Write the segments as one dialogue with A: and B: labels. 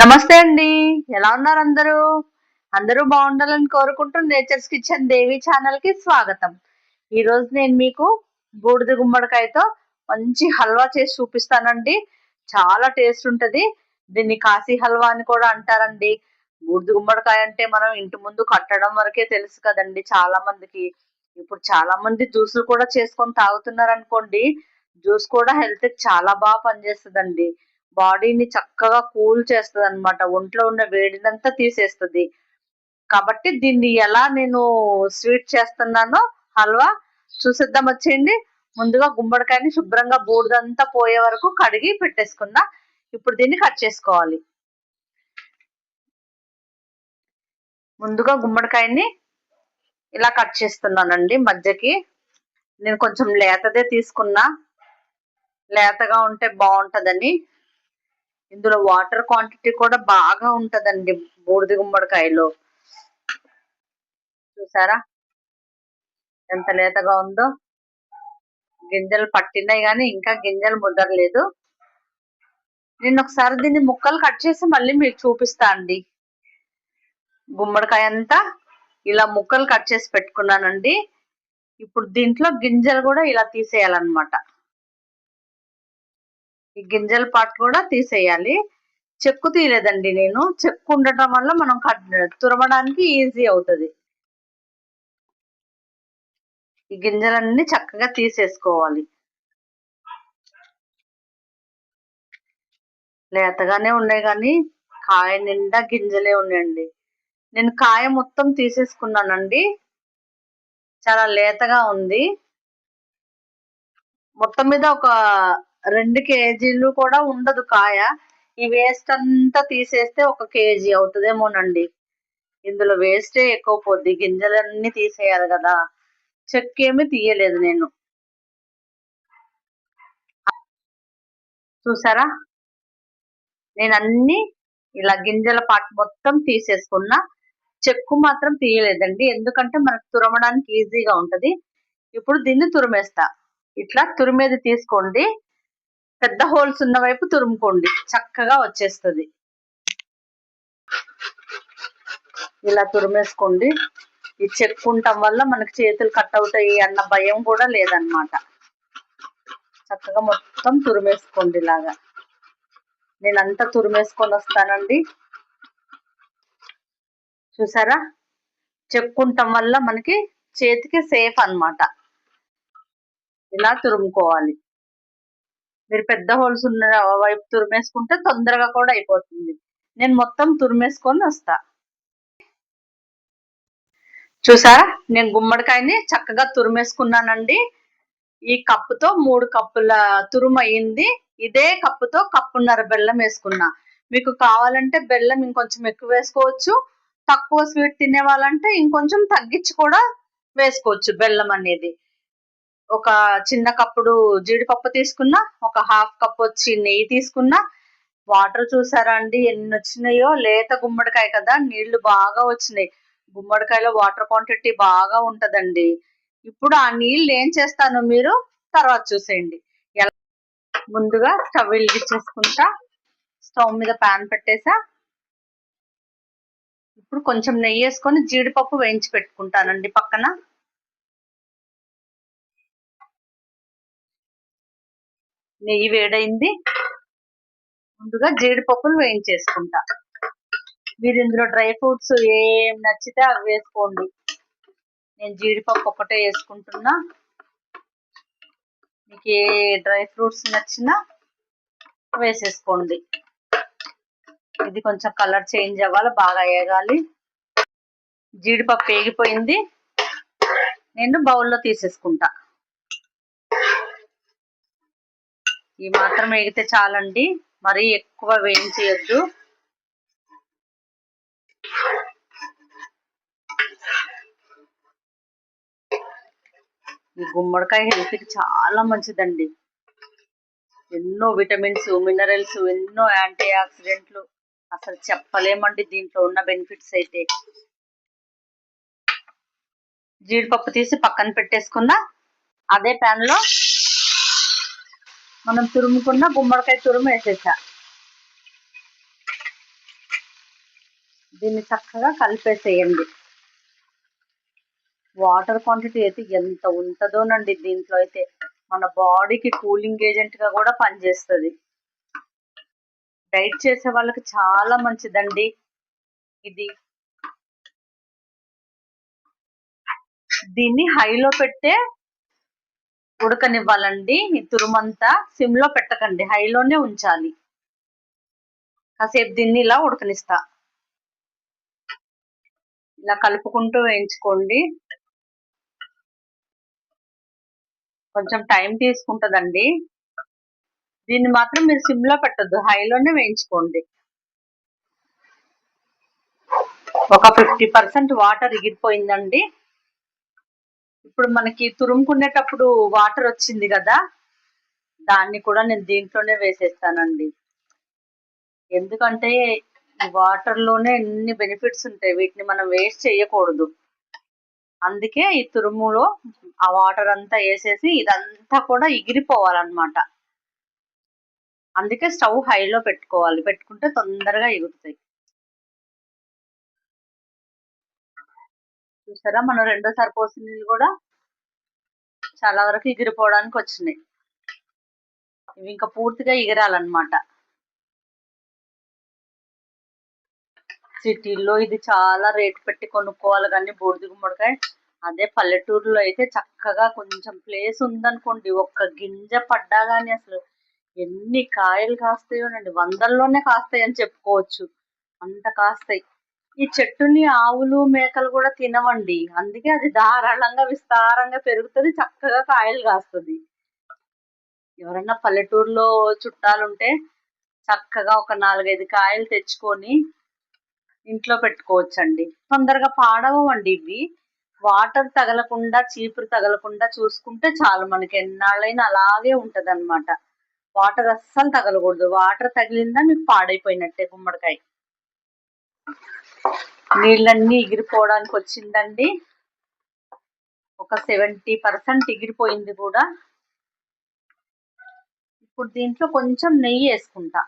A: నమస్తే అండి. ఎలా ఉన్నారు అందరూ? అందరూ బాగుండాలని కోరుకుంటూ నేచర్స్ కిచెన్ దేవి ఛానల్కి స్వాగతం. ఈ రోజు నేను మీకు బూడిద గుమ్మడికాయతో మంచి హల్వా చేసి చూపిస్తానండి. చాలా టేస్ట్ ఉంటది. దీన్ని కాశీ హల్వా అని కూడా అంటారండి. బూడిద గుమ్మడికాయ అంటే మనం ఇంటి ముందు కట్టడం వరకే తెలుసు కదండి చాలా మందికి. ఇప్పుడు చాలా మంది జ్యూసులు కూడా చేసుకొని తాగుతున్నారు అనుకోండి జ్యూస్ కూడా హెల్త్ చాలా బాగా పనిచేస్తుందండి. బాడీని చక్కగా కూల్ చేస్తుంది అనమాట ఒంట్లో ఉన్న వేడినంతా తీసేస్తుంది. కాబట్టి దీన్ని ఎలా నేను స్వీట్ చేస్తున్నానో హల్వా చూసేద్దాం వచ్చేయండి. ముందుగా గుమ్మడికాయని శుభ్రంగా బూడిదంతా పోయే వరకు కడిగి పెట్టేసుకున్నా ఇప్పుడు దీన్ని కట్ చేసుకోవాలి. ముందుగా గుమ్మడికాయని ఇలా కట్ చేస్తున్నానండి మధ్యకి. నేను కొంచెం లేతదే తీసుకున్నా. లేతగా ఉంటే బాగుంటుందని. ఇందులో వాటర్ క్వాంటిటీ కూడా బాగా ఉంటదండి బూడిద గుమ్మడికాయలో. చూసారా? ఎంత లేతగా ఉందో. గింజలు పట్టినాయి కానీ ఇంకా గింజలు ముదరలేదు నేను ఒకసారి దీన్ని ముక్కలు కట్ చేసి మళ్ళీ మీకు చూపిస్తా అండి. గుమ్మడికాయ అంతా ఇలా ముక్కలు కట్ చేసి పెట్టుకున్నానండి. ఇప్పుడు దీంట్లో గింజలు కూడా ఇలా తీసేయాలన్నమాట. ఈ గింజల పాటు కూడా తీసేయాలి. చెక్కు తీయలేదండి నేను. చెక్కు ఉండటం వల్ల మనం కట్ తురమడానికి ఈజీ అవుతుంది. ఈ గింజలన్నీ చక్కగా తీసేసుకోవాలి. లేతగానే ఉన్నాయి కానీ కాయ నిండా గింజలే ఉన్నాయండి. నేను కాయ మొత్తం తీసేసుకున్నానండి. చాలా లేతగా ఉంది. మొత్తం మీద ఒక రెండు కేజీలు కూడా ఉండదు కాయ. ఈ వేస్ట్ అంతా తీసేస్తే ఒక కేజీ అవుతుందేమోనండి. ఇందులో వేస్టే ఎక్కువ పోద్ది. గింజలన్నీ తీసేయాలి కదా. చెక్కేమి తీయలేదు నేను. చూసారా? నేను అన్ని ఇలా గింజల పాటు మొత్తం తీసేసుకున్నా. చెక్కు మాత్రం తీయలేదండి. ఎందుకంటే మనకు తురమడానికి ఈజీగా ఉంటది. ఇప్పుడు దీన్ని తురిమేస్తా. ఇట్లా తురిమేది తీసుకోండి. పెద్ద హోల్స్ ఉన్న వైపు తురుముకోండి. చక్కగా వచ్చేస్తుంది. ఇలా తురిమేసుకోండి. ఈ చెక్కుంటాం వల్ల మనకి చేతులు కట్ అవుతాయి అన్న భయం కూడా లేదనమాట చక్కగా మొత్తం తురిమేసుకోండి ఇలాగా. నేను అంతా తురిమేసుకొని వస్తానండి. చూసారా? చెక్కుంటాం వల్ల మనకి చేతికి సేఫ్ అనమాట ఇలా తురుముకోవాలి. మీరు పెద్ద హోల్స్ ఉన్న వైపు తురిమేసుకుంటే తొందరగా కూడా అయిపోతుంది. నేను మొత్తం తురిమేసుకొని వస్తా. చూసారా? నేను గుమ్మడికాయని చక్కగా తురిమేసుకున్నానండి. ఈ కప్పుతో మూడు కప్పుల తురుము అయింది ఇదే కప్పుతో కప్పున్నర బెల్లం వేసుకున్నా. మీకు కావాలంటే బెల్లం ఇంకొంచెం ఎక్కువ వేసుకోవచ్చు. తక్కువ స్వీట్ తినే వాళ్ళంటే ఇంకొంచెం తగ్గించి కూడా వేసుకోవచ్చు బెల్లం అనేది. ఒక చిన్న కప్పుడు జీడిపప్పు తీసుకున్నా ఒక హాఫ్ కప్ వచ్చి నెయ్యి తీసుకున్నా. వాటర్ చూసారా అండి? ఎన్ని వచ్చినాయో? లేత గుమ్మడికాయ కదా? నీళ్ళు బాగా వచ్చినాయి. గుమ్మడికాయలో వాటర్ క్వాంటిటీ బాగా ఉంటదండి. ఇప్పుడు ఆ నీళ్ళు ఏం చేస్తాను మీరు తర్వాత చూసేయండి. ఎలా ముందుగా స్టవ్ వెలిగించేసుకుంటా. స్టవ్ మీద ప్యాన్ పెట్టేసా. ఇప్పుడు కొంచెం నెయ్యి వేసుకొని జీడిపప్పు వేయించి పెట్టుకుంటానండి పక్కన. నెయ్యి వేడైంది. ముందుగా జీడిపప్పులు వేయించేసుకుంటా. మీరు ఇందులో డ్రై ఫ్రూట్స్ ఏం నచ్చితే అవి వేసుకోండి. నేను జీడిపప్పు ఒకటే వేసుకుంటున్నా. మీకు ఏ డ్రై ఫ్రూట్స్ నచ్చినా వేసేసుకోండి. ఇది కొంచెం కలర్ చేంజ్ అవ్వాలి బాగా వేగాలి. జీడిపప్పు వేగిపోయింది. నేను బౌల్లో తీసేసుకుంటా. ఈ మాత్రం వేగితే చాలండి. మరీ ఎక్కువ వేయించేయద్దు. ఈ గుమ్మడికాయ హెల్త్కి చాలా మంచిదండి. ఎన్నో విటమిన్స్ మినరల్స్ ఎన్నో యాంటీ ఆక్సిడెంట్లు అసలు చెప్పలేమండి దీంట్లో ఉన్న బెనిఫిట్స్ అయితే. జీడిపప్పు తీసి పక్కన పెట్టేసుకున్న అదే ప్యాన్లో మనం తురుముకున్న గుమ్మడికాయ తురుము వేసేసా. దీన్ని చక్కగా కలిపేసేయండి. వాటర్ క్వాంటిటీ అయితే ఎంత ఉంటుందోనండి దీంట్లో అయితే. మన బాడీకి కూలింగ్ ఏజెంట్గా కూడా పనిచేస్తుంది. డైట్ చేసే వాళ్ళకి చాలా మంచిదండి. ఇది దీన్ని హైలో పెట్టే ఉడకనివ్వాలండి. మీ తురుమంతా సిమ్లో పెట్టకండి. హైలోనే ఉంచాలి. కాసేపు దీన్ని ఇలా ఉడకనిస్తా. ఇలా కలుపుకుంటూ వేయించుకోండి. కొంచెం టైం తీసుకుంటుందండి. దీన్ని మాత్రం మీరు సిమ్లో పెట్టద్దు. హైలోనే వేయించుకోండి. ఒక ఫిఫ్టీ పర్సెంట్ వాటర్ ఇగిరిపోయిందండి ఇప్పుడు మనకి తురుముకునేటప్పుడు వాటర్ వచ్చింది కదా దాన్ని కూడా నేను దీంట్లోనే వేసేస్తానండి. ఎందుకంటే వాటర్లోనే ఎన్ని బెనిఫిట్స్ ఉంటాయి వీటిని మనం వేస్ట్ చేయకూడదు. అందుకే ఈ తురుములో ఆ వాటర్ అంతా వేసేసి ఇదంతా కూడా ఎగిరిపోవాలన్నమాట అందుకే స్టవ్ హైలో పెట్టుకోవాలి పెట్టుకుంటే తొందరగా ఎగురుతాయి చూసారా? మనం రెండోసారి పోసిన నీళ్ళు కూడా చాలా వరకు ఎగిరిపోవడానికి వచ్చినాయి. ఇవి ఇంకా పూర్తిగా ఎగిరాలన్నమాట. సిటీల్లో ఇది చాలా రేటు పెట్టి కొనుక్కోవాలి కానీ బూడిద గుమ్మడికాయ అదే పల్లెటూరులో అయితే చక్కగా కొంచెం ప్లేస్ ఉందనుకోండి. ఒక్క గింజ పడ్డా కానీ అసలు ఎన్ని కాయలు కాస్తాయోనండి వందల్లోనే కాస్తాయి అని చెప్పుకోవచ్చు. అంత కాస్తాయి. ఈ చెట్టుని ఆవులు మేకలు కూడా తినవండి. అందుకే అది ధారాళంగా విస్తారంగా పెరుగుతుంది చక్కగా కాయలు కాస్తుంది. ఎవరన్నా పల్లెటూరులో చుట్టాలుంటే చక్కగా ఒక నాలుగైదు కాయలు తెచ్చుకొని ఇంట్లో పెట్టుకోవచ్చండి. తొందరగా పాడవండి ఇవి. వాటర్ తగలకుండా చీపురు తగలకుండా చూసుకుంటే చాలు మనకి ఎన్నాళ్ళైనా అలాగే ఉంటదన్నమాట. వాటర్ అస్సలు తగలకూడదు. వాటర్ తగిలిందా మీకు పాడైపోయినట్టే గుమ్మడికాయ. నీళ్ళన్నీ ఎగిరిపోవడానికి వచ్చిందండి. ఒక సెవెంటీ పర్సెంట్ ఎగిరిపోయింది కూడా. ఇప్పుడు దీంట్లో కొంచెం నెయ్యి వేసుకుంటా.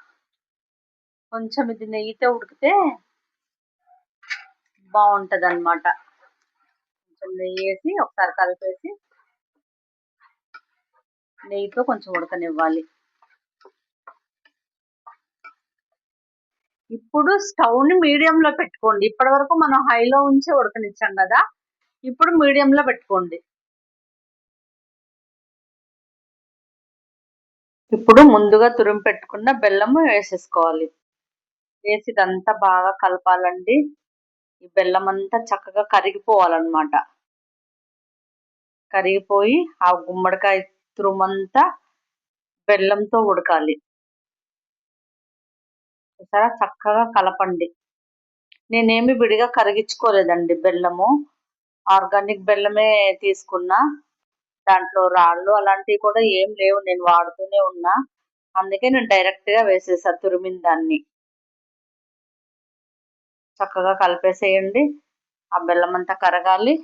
A: కొంచెం ఇది నెయ్యితో ఉడికితే బాగుంటుంది అనమాట కొంచెం నెయ్యి వేసి ఒకసారి కలిపేసి నెయ్యితో కొంచెం ఉడకనివ్వాలి. ఇప్పుడు స్టవ్ని మీడియం లో పెట్టుకోండి. ఇప్పటి వరకు మనం హైలో ఉంచి ఉడకనిచ్చాం కదా ఇప్పుడు మీడియం లో పెట్టుకోండి. ఇప్పుడు ముందుగా తురిమి పెట్టుకున్న బెల్లము వేసేసుకోవాలి. వేసి ఇదంతా బాగా కలపాలండి. ఈ బెల్లం అంతా చక్కగా కరిగిపోవాలన్నమాట. కరిగిపోయి ఆ గుమ్మడికాయ తురుమంతా బెల్లంతో ఉడకాలి. చూసారా? చక్కగా కలపండి. నేనేమి విడిగా కరిగించుకోలేదండి బెల్లము. ఆర్గానిక్ బెల్లమే తీసుకున్నా. దాంట్లో రాళ్ళు అలాంటివి కూడా ఏం లేవు. నేను వాడుతూనే ఉన్నా. అందుకే నేను డైరెక్ట్గా వేసేసా తురిమిన దాన్ని. చక్కగా కలిపేసేయండి. ఆ బెల్లం అంతా కరగాలి.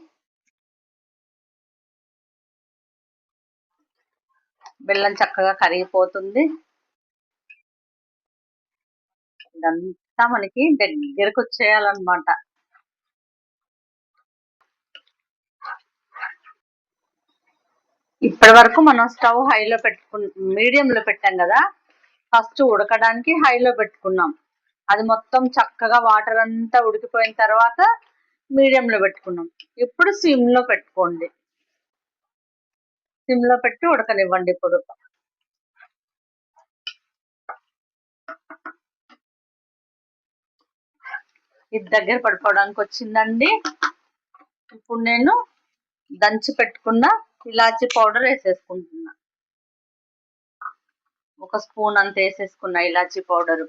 A: బెల్లం చక్కగా కరిగిపోతుంది. ఇదంతా మనకి దగ్గరకు వచ్చేయాలన్నమాట ఇప్పటి వరకు మనం స్టవ్ హైలో పెట్టుకు మీడియంలో పెట్టాం కదా ఫస్ట్ ఉడకడానికి హైలో పెట్టుకున్నాం. అది మొత్తం చక్కగా వాటర్ అంతా ఉడికిపోయిన తర్వాత మీడియంలో పెట్టుకున్నాం. ఇప్పుడు సిమ్లో పెట్టుకోండి. సిమ్లో పెట్టి ఉడకనివ్వండి ఇప్పుడు. ఇది దగ్గర పడిపోవడానికి వచ్చిందండి. ఇప్పుడు నేను దంచి పెట్టుకున్న ఇలాచి పౌడర్ వేసేసుకుంటున్నా. ఒక స్పూన్ అంత వేసేసుకున్న ఇలాచి పౌడర్.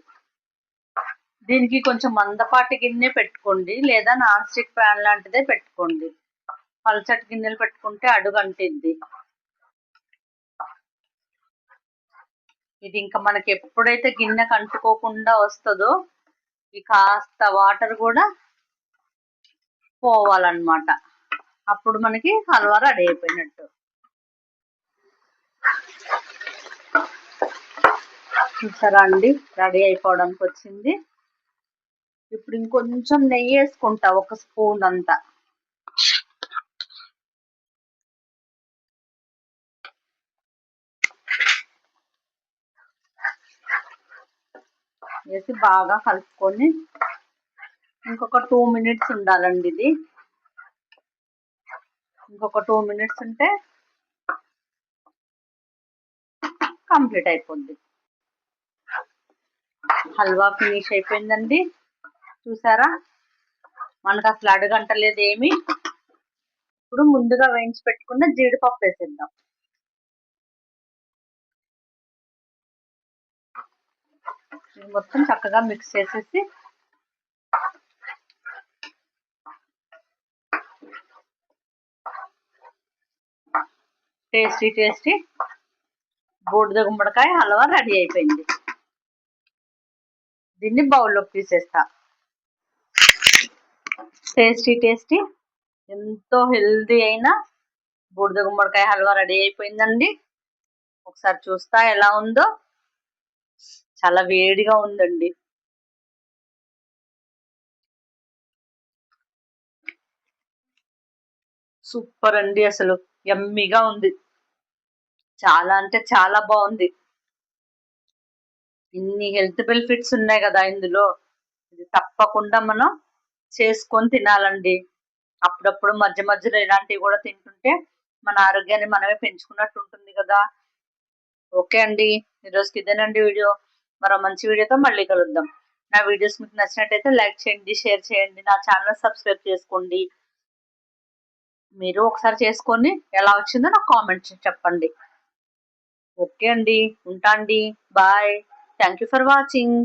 A: దీనికి కొంచెం మందపాటి గిన్నె పెట్టుకోండి లేదా నాన్ స్టిక్ ప్యాన్ లాంటిదే పెట్టుకోండి. పలచటి గిన్నెలు పెట్టుకుంటే అడుగు అంటిద్ది. ఇది ఇంకా మనకి ఎప్పుడైతే గిన్నె కంటుకోకుండా వస్తుందో ఈ కాస్త వాటర్ కూడా పోవాలన్నమాట. అప్పుడు మనకి హల్వా రెడీ అయిపోయినట్టు. చూసారా అండి? రెడీ అయిపోవడానికి వచ్చింది ఇప్పుడు ఇంకొంచెం నెయ్యి వేసుకుంటా ఒక స్పూన్ అంతా. వేసి బాగా కలుపుకొని ఇంకొక టూ మినిట్స్ ఉండాలండి ఇది. ఇంకొక టూ మినిట్స్ ఉంటే కంప్లీట్ అయిపోద్ది. హల్వా ఫినిష్ అయిపోయిందండి. చూసారా? మనకు అసలు అడగంటలేదు ఏమి ఇప్పుడు ముందుగా వేయించి పెట్టుకున్న జీడిపప్పు వేసేద్దాం. మొత్తం చక్కగా మిక్స్ చేసేసి టేస్టీ టేస్టీ బూడిద గుమ్మడికాయ హల్వా రెడీ అయిపోయింది. దీన్ని బౌల్లోకి తీసేస్తా. టేస్టీ టేస్టీ ఎంతో హెల్దీ అయిన బూడిద గుమ్మడికాయ హల్వా రెడీ అయిపోయిందండి. ఒకసారి చూస్తా ఎలా ఉందో. చాలా వేడిగా ఉందండి. సూపర్ అండి అసలు. ఎమ్మిగా ఉంది. చాలా అంటే చాలా బాగుంది. ఇన్ని హెల్త్ బెనిఫిట్స్ ఉన్నాయి కదా ఇందులో. ఇది తప్పకుండా మనం చేసుకొని తినాలండి. అప్పుడప్పుడు మధ్య మధ్యలో ఇలాంటివి కూడా తింటుంటే మన ఆరోగ్యాన్ని మనమే పెంచుకున్నట్టు ఉంటుంది కదా. ఓకే అండి. ఈరోజుకి ఇదేనండి వీడియో. మరో మంచి వీడియోతో మళ్ళీ కలుద్దాం. నా వీడియోస్ మీకు నచ్చినట్టయితే లైక్ చేయండి షేర్ చేయండి నా ఛానల్ సబ్స్క్రైబ్ చేసుకోండి. మీరు ఒకసారి చేసుకొని ఎలా వచ్చిందో నాకు కామెంట్ చెప్పండి. ఓకే అండి ఉంటా అండి bye. Thank you for watching